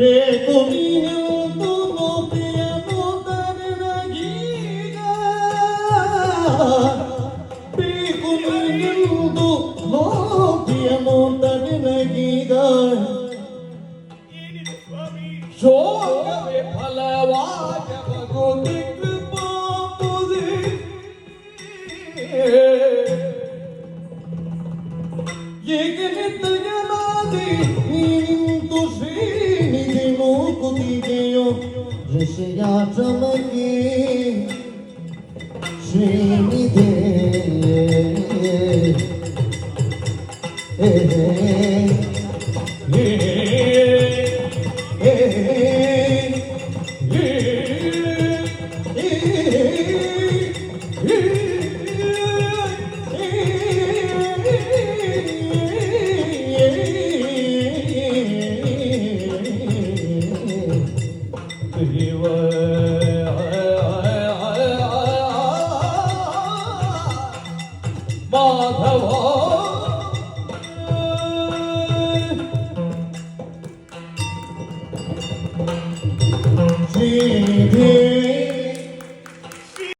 Yeah, give it the 可是要这么一点一点，哎哎。Hey, hey.